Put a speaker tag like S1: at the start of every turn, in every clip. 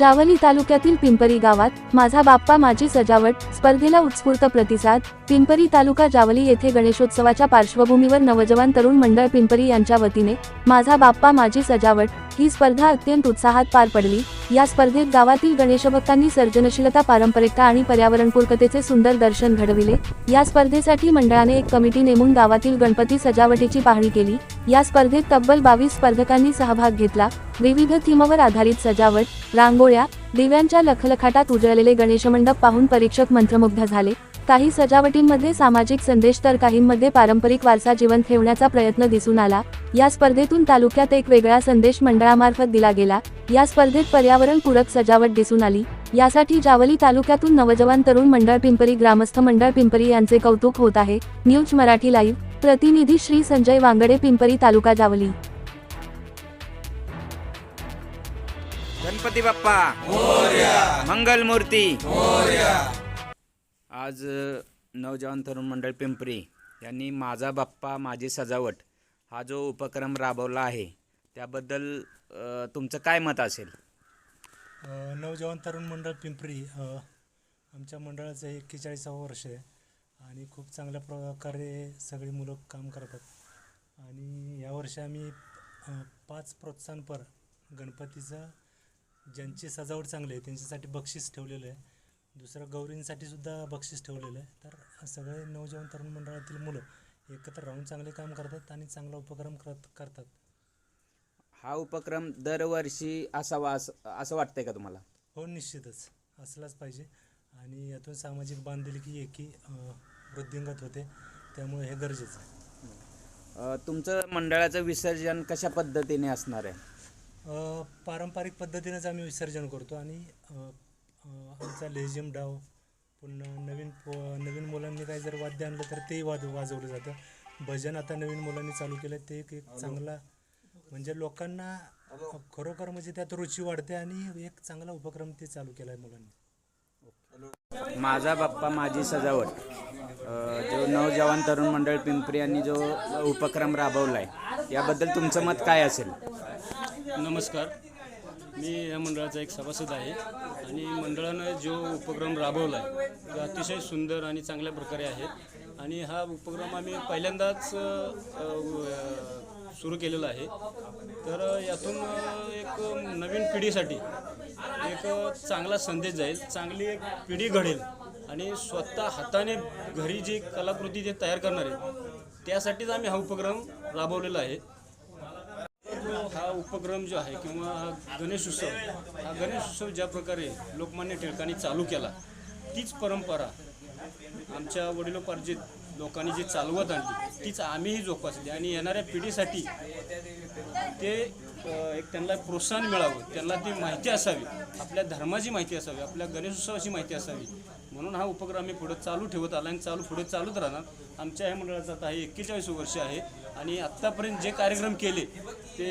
S1: जावली तालुक्यातील पिंपरी गावात माझा बाप्पा माझी सजावट स्पर्धेला उत्स्फूर्त प्रतिसाद पिंपरी तालुका जावली येथे गणेशोत्सवाच्या पार्श्वभूमीवर नवजवान तरुण मंडळ पिंपरी यांच्या वतीने माझा बाप्पा माझी सजावट ही स्पर्धा अत्यंत उत्साहात पार पडली. या स्पर्धेत गावातील गणेशभक्तांनी सर्जनशीलता पारंपरिकता आणि पर्यावरणपूरकतेचे सुंदर दर्शन घडविले. या स्पर्धेसाठी मंडळाने एक कमिटी नेमून गावातील गणपती सजावटीची पाहणी केली. या स्पर्धेत तब्बल बावीस स्पर्धकांनी सहभाग घेतला. विविध थीमवर आधारित सजावट रांगोळ्या दिव्यांच्या लखलखाटात उजळलेले गणेश मंडप पाहून परीक्षक मंत्रमुग्ध झाले. काही सजावटींमध्ये सामाजिक संदेश तर काहींमध्ये पारंपरिक वारसा जिवंत ठेवण्याचा प्रयत्न दिसून आला. या स्पर्धेतून तालुक्यात एक वेगळा संदेश मंडळामार्फत दिला गेला. या स्पर्धेत पर्यावरणपूरक सजावट दिसून आली. यासाठी जावली तालुक्यातून नवजवान तरुण मंडळ पिंपरी ग्रामस्थ मंडळ पिंपरी यांचे कौतुक होत आहे. News Marathi live. प्रतिनिधी श्री संजय वांगडे पिंपरी तालुका जावली.
S2: गणपती बाप्पा. मंगल मूर्ती आज नवजवान तरुण मंडळ पिंपरी यांनी माझा बाप्पा माझी सजावट हा जो उपक्रम राबवला आहे त्याबद्दल तुमचं काय मत असेल?
S3: नवजवान तरुण मंडळ पिंपरी आमच्या मंडळाचं एक्केचाळीसावं वर्ष आहे आणि खूप चांगल्या प्रकारे सगळी मुलं काम करतात. आणि यावर्षी आम्ही पाच प्रोत्साहनपर गणपतीचं ज्यांची सजावट चांगली आहे त्यांच्यासाठी बक्षीस ठेवलेलं आहे. दुसरं गौरींसाठी सुद्धा बक्षीस ठेवलेलं आहे. तर सगळे नवजवान तरुण मंडळातील मुलं एकत्र राहून चांगले काम करतात आणि चांगला उपक्रम करत करतात.
S2: हा उपक्रम दरवर्षी असावा असं असं वाटतंय का तुम्हाला?
S3: हो निश्चितच. असलाच पाहिजे. आणि यातून सामाजिक बांधिलकी एकी वृद्धिंगत होते. त्यामुळे हे गरजेचं आहे.
S2: तुमचं मंडळाचं विसर्जन कशा पद्धतीने असणार आहे?
S3: पारंपरिक पद्धतीनेच आम्ही विसर्जन करतो आणि आमचा लेझिम डाव पुन्हा नवीन पो नवीन मुलांनी काही जर वाद्य आणलं तर तेही वाद वाजवलं जातं. भजन आता नवीन मुलांनी चालू केलं ते एक एक चांगला म्हणजे लोकांना खरोखर म्हणजे त्यात रुची वाढते आणि एक चांगला उपक्रम ते चालू केला आहे मुलांनी
S2: माझा बाप्पा माझी सजावट जो नवजवान तरुण मंडळ पिंपरी यांनी जो उपक्रम राबवला आहे याबद्दल तुमचं मत काय असेल?
S4: नमस्कार. मी या मंडळाचा एक सभासद आहे आणि मंडळानं जो उपक्रम राबवला आहे तो अतिशय सुंदर आणि चांगल्या प्रकारे आहे. आणि हा उपक्रम आम्ही पहिल्यांदाच सुरू केलेला आहे. तर यातून एक नवीन पिढीसाठी एक चांगला संदेश जाईल चांगली एक पिढी घडेल आणि स्वतः हाताने घरी जी कलाकृती जे तयार करणार आहे त्यासाठीच आम्ही हा उपक्रम राबवलेला आहे. उपक्रम जो आहे किंवा हा गणेश उत्सव हा गणेश उत्सव ज्या प्रकारे लोकमान्य टिळकांनी चालू केला तीच परंपरा आमच्या वडिलोपार्जित लोकांनी जी चालवत आणली तीच आम्हीही जोपासली आणि येणाऱ्या पिढीसाठी ते एक त्यांना प्रोत्साहन मिळावं त्यांना ती माहिती असावी आपल्या धर्माची माहिती असावी आपल्या गणेश उत्सवाची माहिती असावी. म्हणून हा उपक्रम आम्ही पुढे चालू ठेवत आला आणि चालू पुढे चालूच राहणार. आमच्या ह्या मंडळाचं आता हे एक्केचाळीस वर्ष आहे आणि आत्तापर्यंत जे कार्यक्रम केले ते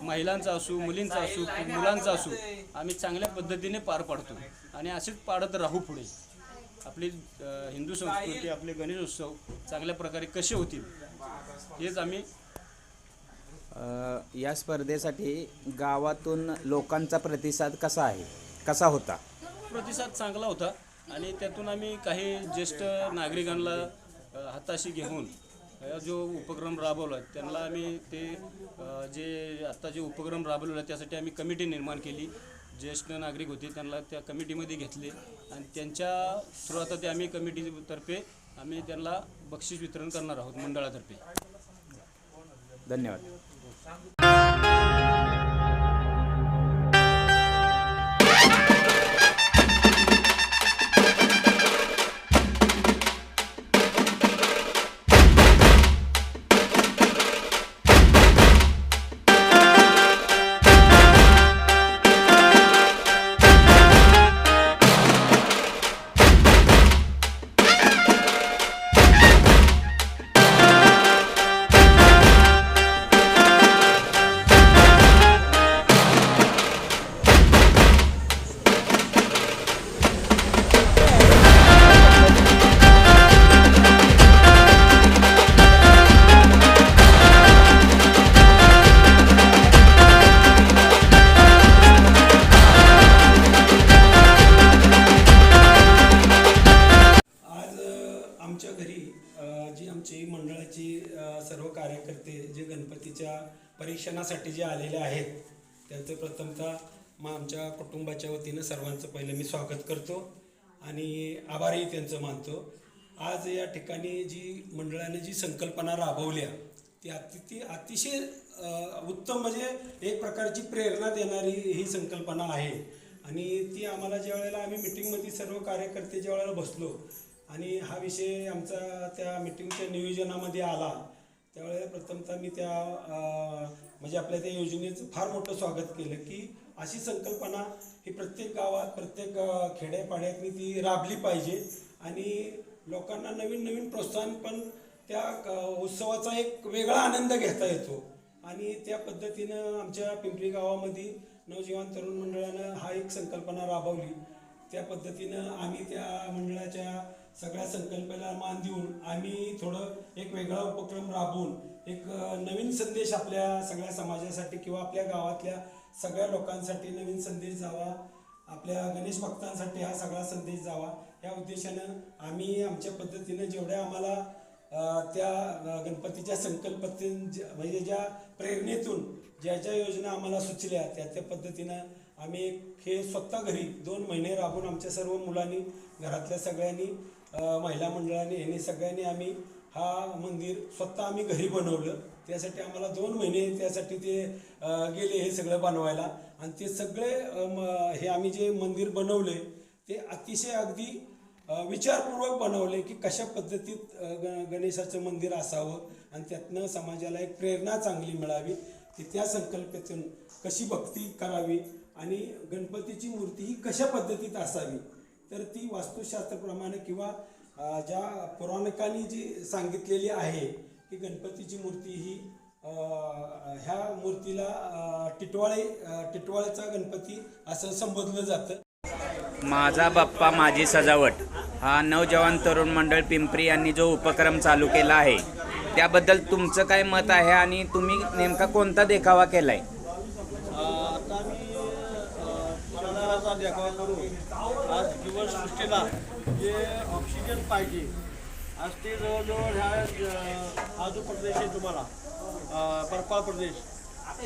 S4: महिलांचा असू मुलींचा असू मुलांचा असू आम्ही चांगल्या पद्धतीने पार पाडतो. आणि असेच पाडत राहू पुढे. आपली हिंदू संस्कृती आपले गणेश उत्सव चांगल्या प्रकारे कसे होतील हेच आम्ही
S2: अ, या स्पर्धेसाठी गावातून लोकांचा प्रतिसाद कसा आहे? कसा होता?
S4: प्रतिसाद चांगला होता. आणि त्यातून आम्ही काही ज्येष्ठ नागरिकांना अ, हाताशी घेऊन हा जो उपक्रम राबवला त्यांना आम्ही ते अ, जे आत्ता जे उपक्रम राबवलेला त्यासाठी आम्ही कमिटी निर्माण केली. ज्येष्ठ नागरिक होते त्यांना त्या कमिटीमध्ये घेतले आणि त्यांच्या थ्रू आता ते आम्ही कमिटीतर्फे आम्ही त्यांना बक्षीस वितरण करणार आहोत मंडळातर्फे.
S2: धन्यवाद.
S5: संस्थेची सर्व कार्यकर्ते जे गणपतीच्या परीक्षणासाठी जे आलेले आहेत त्यांचं प्रथमतः मग आमच्या कुटुंबाच्या वतीनं सर्वांचं पहिलं मी स्वागत करतो आणि आभारही त्यांचं मानतो. आज या ठिकाणी जी मंडळाने जी संकल्पना राबवल्या ती अति ती अतिशय उत्तम म्हणजे एक प्रकारची प्रेरणा देणारी ही संकल्पना आहे. आणि ती आम्हाला ज्या वेळेला आम्ही मिटिंगमध्ये सर्व कार्यकर्ते ज्या वेळेला बसलो आणि हा विषय आमचा त्या मिटिंगच्या नियोजनामध्ये आला. त्यावेळेला प्रथमतः मी त्या म्हणजे आपल्या त्या योजनेचं फार मोठं स्वागत केलं की अशी संकल्पना ही प्रत्येक गावात प्रत्येक खेड्यापाड्यात खेड्यापाड्यातनी ती राबली पाहिजे. आणि लोकांना नवीन नवीन प्रोत्साहन पण त्या उत्सवाचा एक वेगळा आनंद घेता येतो. आणि त्या पद्धतीनं आमच्या पिंपरी गावामध्ये नवजीवन तरुण मंडळानं हा एक संकल्पना राबवली. त्या पद्धतीनं आम्ही त्या मंडळाच्या सगळ्या संकल्पनेला मान देऊन आम्ही थोडं एक वेगळा उपक्रम राबवून एक नवीन संदेश आपल्या सगळ्या समाजासाठी किंवा आपल्या गावातल्या सगळ्या लोकांसाठी नवीन संदेश जावा. आपल्या गणेश भक्तांसाठी हा सगळा संदेश जावा. या उद्देशानं आम्ही आमच्या पद्धतीनं जेवढ्या आम्हाला त्या गणपतीच्या संकल्पते ज्या- म्हणजे ज्या प्रेरणेतून ज्या ज्या योजना आम्हाला सुचल्या त्या त्या पद्धतीनं आम्ही एक हे स्वतः घरी दोन महिने राबून आमच्या सर्व मुलांनी घरातल्या सगळ्यांनी महिला मंडळाने ह्यांनी सगळ्यांनी आम्ही हा मंदिर स्वतः आम्ही घरी बनवलं. त्यासाठी आम्हाला दोन महिने त्यासाठी ते गेले हे सगळं बनवायला. आणि ते सगळे हे आम्ही जे मंदिर बनवले ते अतिशय अगदी विचारपूर्वक बनवले की कशा पद्धतीत ग गणेशाचं मंदिर असावं आणि त्यातनं समाजाला एक प्रेरणा चांगली मिळावी. की त्या संकल्पेतून कशी भक्ती करावी आणि गणपतीची मूर्ती ही कशा पद्धतीत असावी तर ती वास्तुशास्त्रप्रमाणे किंवा ज्या पौराणिकांनी जी सांगितलेली आहे की गणपतीची मूर्ती ही ह्या मूर्तीला टिटवाळे अ, टिटवाळेचा गणपती असं संबोधलं जातं.
S2: माझा बाप्पा माझी सजावट. हा नवजवान तरुण मंडळ पिंपरी यांनी जो उपक्रम चालू केला आहे त्याबद्दल तुमचं काय मत आहे आणि तुम्ही नेमका कोणता देखावा केलाय?
S6: आता जीवसृष्टीला जे ऑक्सिजन पाहिजे. आज ते जवळजवळ ह्या जो प्रदेश आहे तुम्हाला. अ, बर्फाळ प्रदेश.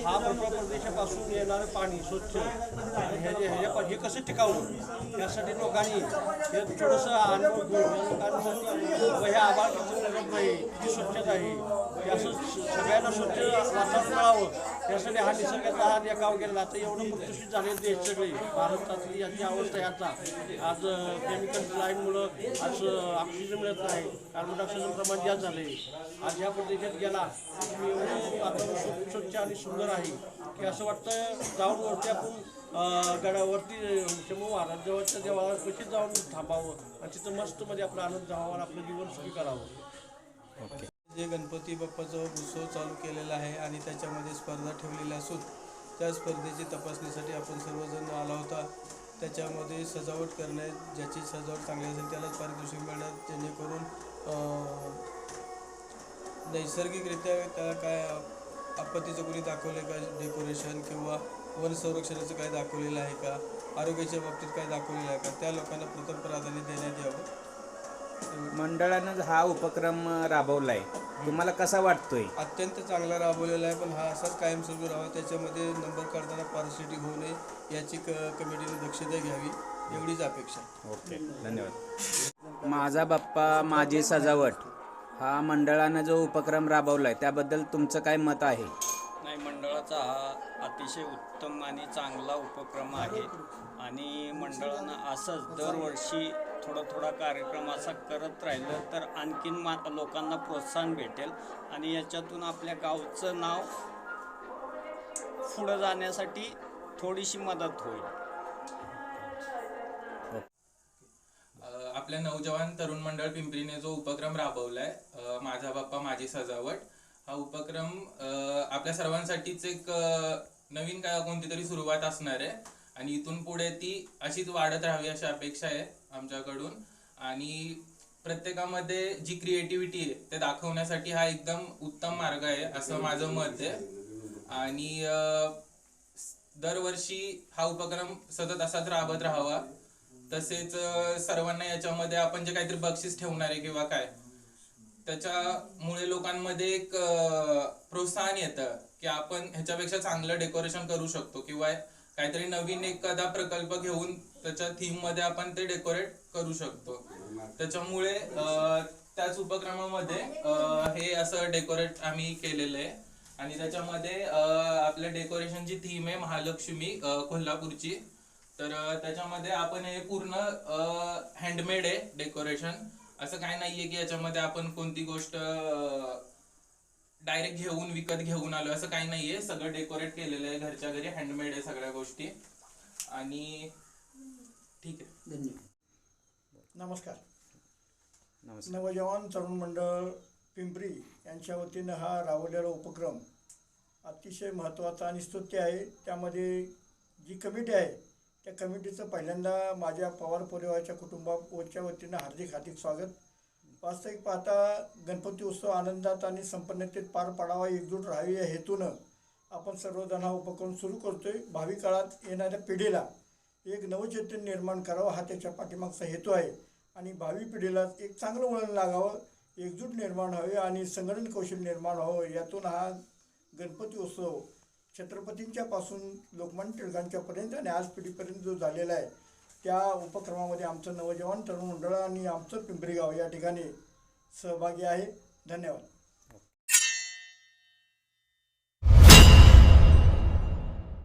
S6: हा बर्फाळ प्रदेशापासून येणारं पाणी स्वच्छ. आणि हे जे ह्याच्या हे कसं टिकावं? यासाठी लोकांनी हे थोडंसं अनुभव घेऊन लोकांसाठी ह्या आभार किती नाही ही स्वच्छता आहे. असं सगळ्यांना स्वच्छ वातावरण मिळावं. त्यासाठी हा निसर्गाचा हा गाव गेला आता एवढं प्रदूषित झाले देश सगळे. भारतातली याची अवस्था याचा आज केमिकल लाईनमुळं आज ऑक्सिजन मिळत नाही. कार्बन डायऑक्साईडचं प्रमाण जास्त झाले आज ह्या प्रदेशात गेला एवढं वातावरण स्वच्छ आणि सुंदर आहे. की असं वाटतं जाऊन वरती आपण गडावरती शंभू महाराज देवाला कशी जाऊन थांबावं? आणि तिथं मस्त मध्ये आपला आनंद जावा आणि आपलं जीवन सुखी करावं.
S7: जे गणपती बाप्पाचा उत्सव चालू केलेला आहे आणि त्याच्यामध्ये स्पर्धा ठेवलेल्या असून त्या स्पर्धेची तपासणीसाठी आपण सर्वजण आला होता. त्याच्यामध्ये सजावट करणे ज्याची सजावट चांगली असेल त्यालाच पारितोषिक मिळणार. जेणेकरून नैसर्गिकरित्या त्याला काय आपत्तीचं कोणी दाखवलं आहे का? डेकोरेशन किंवा वन संरक्षणाचं काय दाखवलेलं आहे का? आरोग्याच्या बाबतीत काय दाखवलेलं आहे का? त्या लोकांना प्रथम प्राधान्य देण्यात यावं.
S2: मंडळानं हा उपक्रम राबवलाय. तुम्हाला कसा वाटतोय?
S7: अत्यंत चांगला राबवलेला आहे पण हा असाच कायमस्वरूपी राहावा त्याच्यामध्ये नंबर काढताना पार्सिटी होऊ नये याची क कमिटीने दक्षता घ्यावी एवढीच अपेक्षा
S2: ओके धन्यवाद. माझा बाप्पा माझी सजावट हा मंडळानं जो उपक्रम राबवलाय त्याबद्दल तुमचं काय मत आहे?
S8: नाही मंडळाचा हा अतिशय उत्तम आणि चांगला उपक्रम आहे. आणि मंडळानं असंच दरवर्षी थोडा थोडा कार्यक्रम असा करत राहिलं तर आणखीन मा लोकांना प्रोत्साहन भेटेल. आणि याच्यातून आपल्या गावचं नाव पुढं जाण्यासाठी थोडीशी मदत होईल.
S9: आपल्या नवजवान तरुण मंडळ पिंपरीने जो उपक्रम राबवलाय माझा बाप्पा माझी सजावट हा उपक्रम आपल्या सर्वांसाठीच एक नवीन का कोणती तरी सुरुवात असणार आहे. आणि इथून पुढे ती अशीच वाढत राहावी अशी अपेक्षा आहे. आमच्याकडून. आणि प्रत्येकामध्ये जी क्रिएटिव्हिटी आहे ते दाखवण्यासाठी हा एकदम उत्तम मार्ग आहे असं माझं मत आहे. आणि दरवर्षी हा उपक्रम सतत असाच राबत राहावा. तसेच सर्वांना याच्यामध्ये आपण जे काहीतरी बक्षीस ठेवणार आहे किंवा काय त्याच्यामुळे लोकांमध्ये एक प्रोत्साहन येतं की आपण ह्याच्यापेक्षा चांगलं डेकोरेशन करू शकतो किंवा काहीतरी नवीन एखादा प्रकल्प घेऊन त्याच्या थीममध्ये आपण ते डेकोरेट करू शकतो. त्याच्यामुळे त्याच उपक्रमामध्ये हे असं डेकोरेट आम्ही केलेलं आहे. आणि त्याच्यामध्ये आपल्या डेकोरेशनची थीम आहे महालक्ष्मी कोल्हापूरची. तर त्याच्यामध्ये आपण हे पूर्ण हँडमेड आहे डेकोरेशन असं काय नाहीये की याच्यामध्ये आपण कोणती गोष्ट डायरेक्ट घेऊन विकत घेऊन आलो. असं काही नाहीये. सगळं डेकोरेट केलेलं आहे. घरच्या घरी हँडमेड आहे सगळ्या गोष्टी. आणि ठीक आहे.
S10: नमस्कार.
S2: नमस्कार.
S10: नवजवान तरुण मंडळ पिंपरी यांच्या वतीनं हा राबवलेला उपक्रम अतिशय महत्त्वाचा आणि स्तुत्य आहे. त्यामध्ये जी कमिटी आहे त्या कमिटीचं पहिल्यांदा माझ्या पवार परिवाराच्या कुटुंबाच्या वतीनं हार्दिक हार्दिक स्वागत. वास्तविक पाहता गणपती उत्सव आनंदात आणि संपन्नतेत पार पाडावा एकजूट राहावी या हेतूनं आपण सर्वजण हा उपक्रम सुरू करतोय. भावी काळात येणाऱ्या पिढीला एक नवचैतन्य निर्माण करावं हा त्याच्या पाठीमागचा हेतू आहे. आणि भावी पिढीला एक चांगलं वळण लागावं एकजूट निर्माण व्हावे आणि संघटन कौशल्य निर्माण व्हावं यातून हा गणपती उत्सव छत्रपतींच्यापासून लोकमान्य टिळकांच्यापर्यंत आणि आज पिढीपर्यंत जो झालेला आहे त्या उपक्रमामध्ये आमचं नवजवान तरुण मंडळ आणि आमचं पिंपरीगाव या ठिकाणी सहभागी आहे. धन्यवाद.